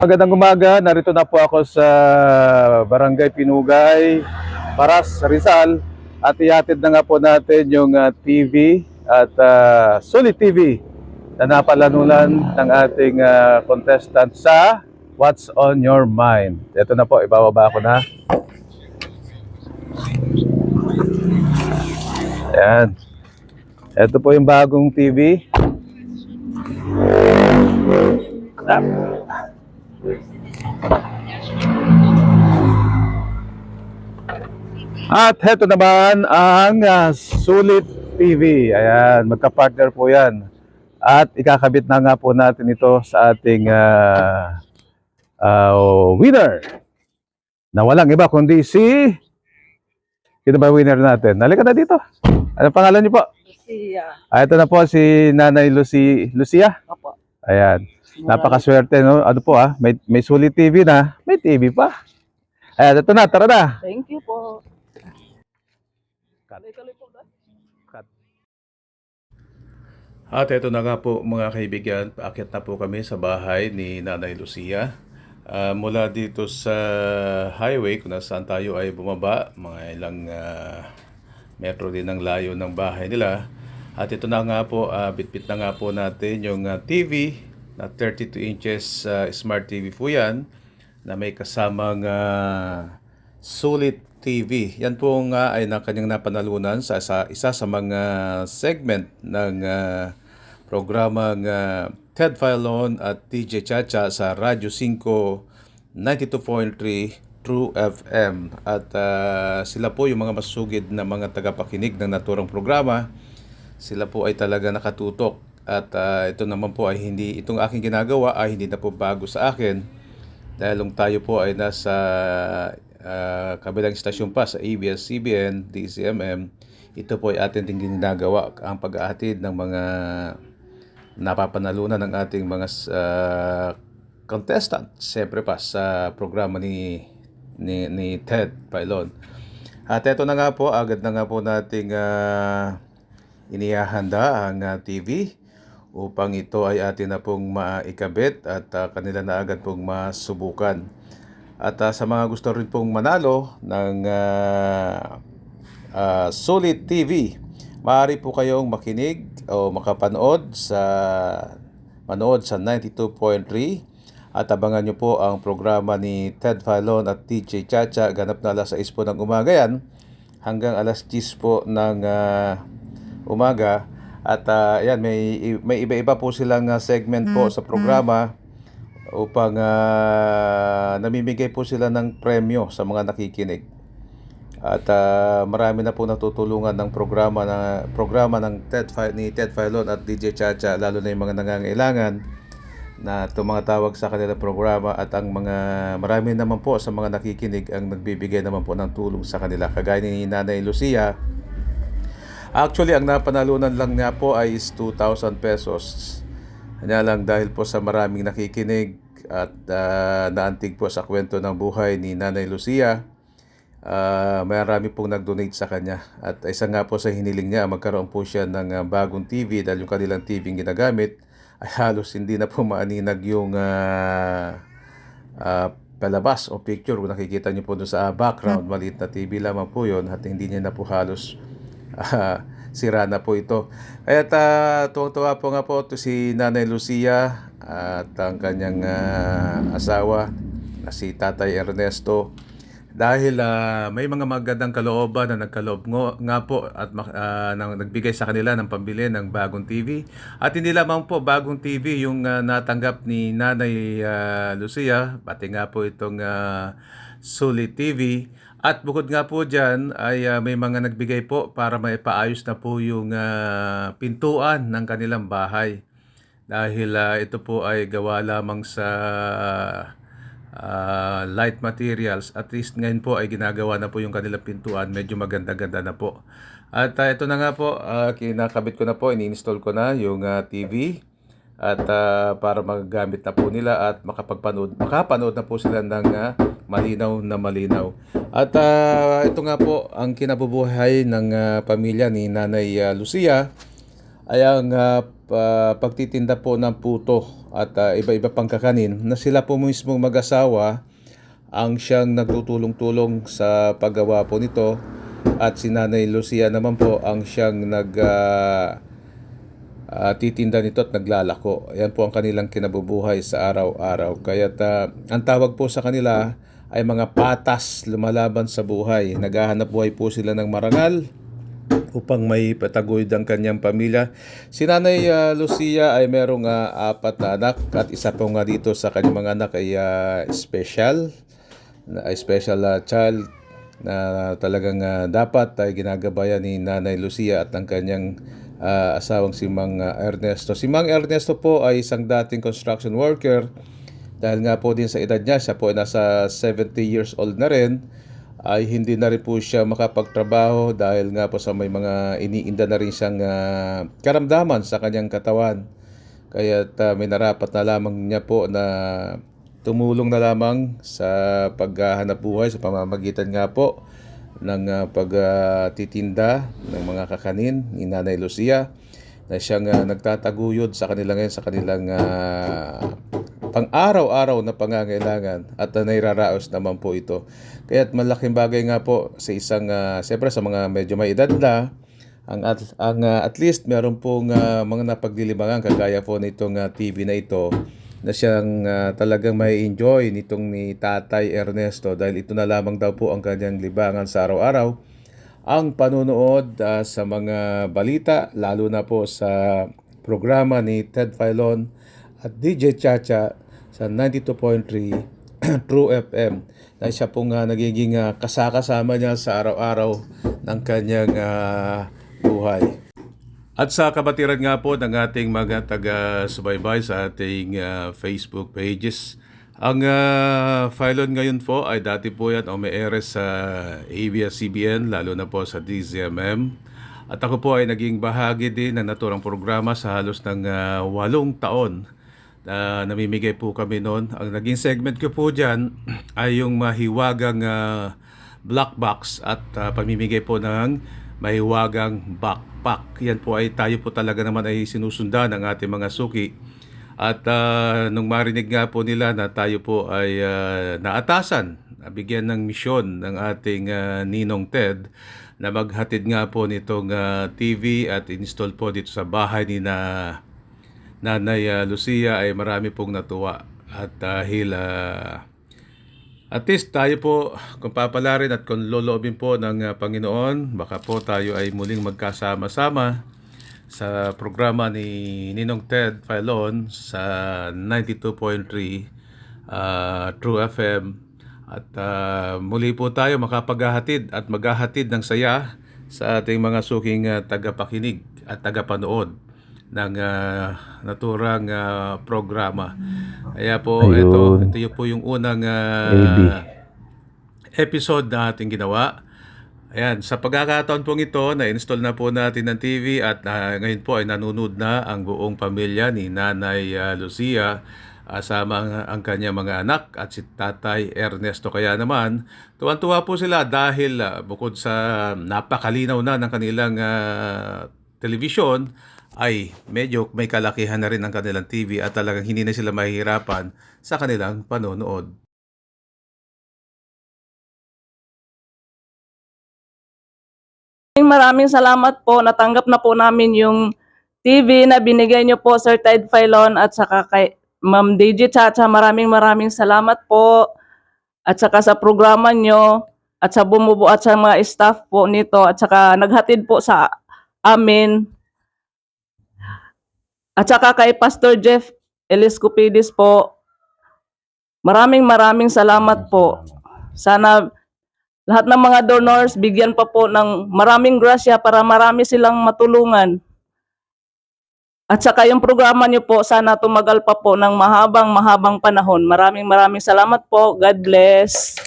Magandang umaga, narito na po ako sa Barangay Pinugay, Paras, Rizal at ihatid na nga po natin yung ah, TV at uh, Solid TV na napalanunan ng ating ah, contestant sa What's on Your Mind. Ito na po, ibababa ko na. Ayan. Ito po yung bagong TV. Ah. At heto naman ang uh, Sulit TV. Ayan, magka-partner po yan. At ikakabit na nga po natin ito sa ating ah, ah, winner. Na walang iba kundi si... Sino ba winner natin? Nalika na dito. Ano pangalan niyo po? Lucia. Ah, ito na po si Nanay Lucy, Lucia. Opo. Ayan. Napakaswerte, no? Ano po ah, may, may Sulit TV na, may TV pa. Ayan, ito na, tara na. Thank you po. Cut. Ba? At ito na nga po mga kaibigan, paakyat na po kami sa bahay ni Nanay Lucia. Ah, mula dito sa highway kung nasaan tayo ay bumaba, mga ilang ah, metro din ang layo ng bahay nila. At ito na nga po, ah, bitbit na nga po natin yung ah, TV na 32 inches ah, smart TV po yan na may kasamang ah, Sulit TV. Yan po nga ay na kanyang napanalunan sa, sa isa sa mga segment ng ah, programang ah, Ted Filon at DJ Chacha sa Radyo 5 92.3 True FM. At ah, sila po yung mga masugid na mga tagapakinig ng naturang programa. Sila po ay talaga nakatutok at ah, ito naman po ay hindi itong aking ginagawa ay hindi na po bago sa akin. Dahil nung tayo po ay nasa ah, kabilang istasyon pa sa ABS-CBN, DCMM, ito po ay atin din ginagawa. Ang pag-aatid ng mga napapanalunan ng ating mga ah, contestant siyempre pa sa programa ni ni, ni Ted Pailon. At ito na nga po, agad na nga po nating ah, inihahanda ang ah, TV upang ito ay atin na pong maikabit at ah, kanila na agad pong masubukan. At ah, sa mga gusto rin pong manalo ng ah, ah, Solid TV, maaari po kayong makinig o makapanood sa manood sa 92.3 at abangan nyo po ang programa ni Ted Filon at DJ Chacha ganap na alas 6 po ng umaga yan hanggang alas 10 po ng ah, umaga at ah, yan may may iba-iba po silang ah, segment po sa programa upang ah, namimigay po sila ng premyo sa mga nakikinig. At ah, marami na po natutulungan ng programa na programa ng Ted ni Ted Filon at DJ Chacha lalo na yung mga nangangailangan na tumatawag sa kanilang programa at ang mga marami naman po sa mga nakikinig ang nagbibigay naman po ng tulong sa kanila kagaya ni Nanay Lucia Actually, ang napanalunan lang niya po ay is 2,000 pesos. Kanya lang dahil po sa maraming nakikinig at ah, naantig po sa kwento ng buhay ni Nanay Lucia, ah, marami pong nag-donate sa kanya. At isa nga po sa hiniling niya, magkaroon po siya ng ah, bagong TV dahil yung kanilang TV yung ginagamit ay halos hindi na po maaninag yung ah, ah, palabas o picture. Kung nakikita niyo po doon sa background, maliit na TV lamang po yon at hindi niya na po halos ah, sira na po ito. Kaya uh, tuwang-tuwa po nga po to si Nanay Lucia at ang kanyang ah, asawa na si Tatay Ernesto dahil ah, may mga magandang kalooban na nagkaloob ngo, nga po at ah, nang nagbigay sa kanila ng pambili ng bagong TV. At hindi lamang po bagong TV yung ah, natanggap ni Nanay ah, Lucia, pati nga po itong ah, Sulit TV. At bukod nga po dyan ay ah, may mga nagbigay po para maipaayos na po yung ah, pintuan ng kanilang bahay. Dahil ah, ito po ay gawa lamang sa ah, light materials. At least ngayon po ay ginagawa na po yung kanilang pintuan. Medyo maganda-ganda na po. At ah, ito na nga po, ah, kinakabit ko na po, ini-install ko na yung ah, TV. At ah, para magagamit na po nila at makapagpanood, makapanood na po sila ng ah, malinaw na malinaw. At ah, ito nga po ang kinabubuhay ng ah, pamilya ni Nanay ah, Lucia ay ang ah, pa- pagtitinda po ng puto at ah, iba-iba pang kakanin na sila po mismong mag-asawa ang siyang nagtutulong-tulong sa paggawa po nito at si Nanay Lucia naman po ang siyang nag ah, ah, titinda nito at naglalako. Yan po ang kanilang kinabubuhay sa araw-araw. Kaya ang tawag po sa kanila ay mga patas lumalaban sa buhay. Naghahanap buhay po sila ng marangal upang may pataguyod ang kanyang pamilya. Si Nanay ah, Lucia ay merong ah, apat na anak at isa po nga dito sa kanyang mga anak ay ah, special na special ah, child na talagang ah, dapat ay ginagabayan ni Nanay Lucia at ang kanyang ah, asawang si Mang ah, Ernesto. Si Mang Ernesto po ay isang dating construction worker dahil nga po din sa edad niya, siya po ay nasa 70 years old na rin, ay hindi na rin po siya makapagtrabaho dahil nga po sa may mga iniinda na rin siyang ah, karamdaman sa kanyang katawan. Kaya may narapat na lamang niya po na tumulong na lamang sa paghahanap buhay sa pamamagitan nga po ng ah, pagtitinda ng mga kakanin ni Nanay Lucia na siyang ah, nagtataguyod sa kanila ngayon sa kanilang ah, pang-araw-araw na pangangailangan at uh, nairaraos naman po ito. Kaya't malaking bagay nga po sa isang, uh, siyempre sa mga medyo may edad na, ang at, ang ah, at least meron pong ah, mga napaglilibangan kagaya po nitong ah, TV na ito na siyang ah, talagang may enjoy nitong ni Tatay Ernesto dahil ito na lamang daw po ang kanyang libangan sa araw-araw ang panonood ah, sa mga balita lalo na po sa programa ni Ted Filon at DJ Chacha sa 92.3 True FM na siya pong ah, nagiging ah, kasakasama niya sa araw-araw ng kanyang ah, buhay. At sa kabatiran nga po ng ating mga taga-subaybay sa ating ah, Facebook pages, ang uh, Phylon ngayon po ay dati po yan eres sa ABS-CBN, lalo na po sa DZMM. At ako po ay naging bahagi din ng naturang programa sa halos ng ah, walong taon na namimigay po kami noon. Ang naging segment ko po dyan ay yung mahiwagang ah, black box at ah, pamimigay po ng mahiwagang backpack. Yan po ay tayo po talaga naman ay sinusundan ng ating mga suki. At ah, nung marinig nga po nila na tayo po ay ah, naatasan, nabigyan ng misyon ng ating ah, Ninong Ted na maghatid nga po nitong ah, TV at install po dito sa bahay ni na Nanay ah, Lucia ay marami pong natuwa. At dahil ah, at least tayo po, kung papalarin at kung loloobin po ng uh, Panginoon, baka po tayo ay muling magkasama-sama sa programa ni Ninong Ted Filon sa 92.3 uh, True FM. At uh, muli po tayo makapaghahatid at maghahatid ng saya sa ating mga suking uh, tagapakinig at tagapanood ng uh, naturang uh, programa. Kaya po ito, Ayun. ito yung po yung unang uh, episode na ating ginawa. Ayan, sa pagkakataon pong ito, na-install na po natin ng TV at uh, ngayon po ay nanonood na ang buong pamilya ni Nanay uh, Lucia asama ang, ang kanyang mga anak at si Tatay Ernesto. Kaya naman, tuwan-tuwa po sila dahil uh, bukod sa napakalinaw na ng kanilang uh, television, ay medyo may kalakihan na rin ang kanilang TV at talagang hindi na sila mahihirapan sa kanilang panonood. Maraming salamat po. Natanggap na po namin yung TV na binigay niyo po, Sir Ted Filon, at saka kay Ma'am DJ Chacha. Maraming maraming salamat po. At saka sa programa niyo, at sa bumubu at sa mga staff po nito, at saka naghatid po sa amin. At saka kay Pastor Jeff Eliscopidis po. Maraming maraming salamat po. Sana lahat ng mga donors, bigyan pa po ng maraming grasya para marami silang matulungan. At saka yung programa niyo po, sana tumagal pa po ng mahabang mahabang panahon. Maraming maraming salamat po. God bless.